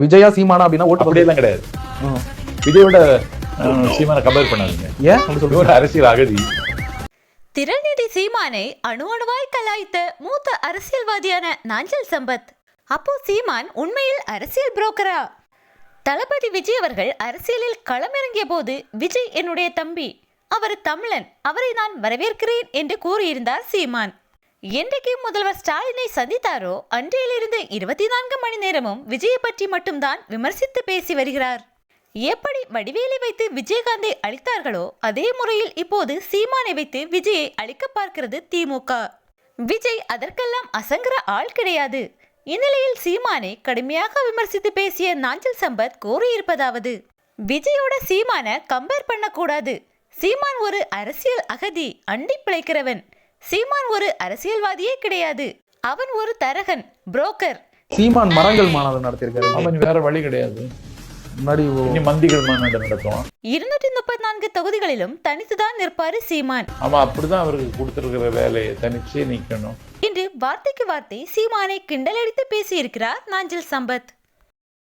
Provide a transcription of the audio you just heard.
விஜயா சீமானா அப்படின்னா ஓட்டு அப்படியெல்லாம் கிடையாது. விஜயோட சீமானை கம்பேர் பண்ணாதீங்க. ஏன்? ஒரு அரசியல் அகதி. திரள்நிதி சீமானை அணு அணுவாய் கலாய்த்த மூத்த அரசியல்வாதியான நாஞ்சல் சம்பத். அப்போ சீமான் உண்மையில் அரசியல் புரோக்கரா? தளபதி விஜய் அவர்கள் அரசியலில் களமிறங்கிய போது விஜய் என்னுடைய தம்பி. அவர் தமிழன். அவரை நான் வரவேற்கிறேன் என்று கூறியிருந்தார் சீமான். என்றைக்கு முதல்வர் ஸ்டாலினை சந்தித்தாரோ? அன்றையிலிருந்து இருபத்தி நான்கு மணி நேரமும் விஜயை பற்றி மட்டும்தான் விமர்சித்து பேசி வருகிறார். எப்படி வடிவேலை வைத்து விஜயகாந்தை அழித்தார்களோ அதே முறையில் இப்போது சீமானை வைத்து விஜயை அழிக்க பார்க்கிறது திமுக. விஜய் அதற்கெல்லாம் அசங்கர ஆள் கிடையாது. இந்நிலையில் சீமானை கடுமையாக விமர்சித்து பேசிய நாஞ்சல் சம்பத் கூறியிருப்பதாவது விஜயோட சீமான கம்பேர் பண்ணக்கூடாது. சீமான் ஒரு அரசியல் அகதி அண்டி பிழைக்கிறவன். சீமான் ஒரு அரசியல்வாதியே கிடையாது. அவன் ஒரு தரகன் புரோக்கர். சீமான் மரங்கள் மாநாடு நடத்தியிருக்காரு. அவன் வேற வழி கிடையாது. முன்னாடி ஓ- இனி மந்திகள் மாநாடு நடத்துவான். இருநூற்றி முப்பத்தி நான்கு தொகுதிகளிலும் தனித்துதான் நிற்பாரு சீமான். அவன் அப்படிதான் அவருக்கு கொடுத்துருக்கிற வேலையை தனிச்சே நிக்கணும். இன்று வார்த்தைக்கு வார்த்தை சீமானை கிண்டலடித்து பேசியிருக்கிறார் நாஞ்சில் சம்பத்.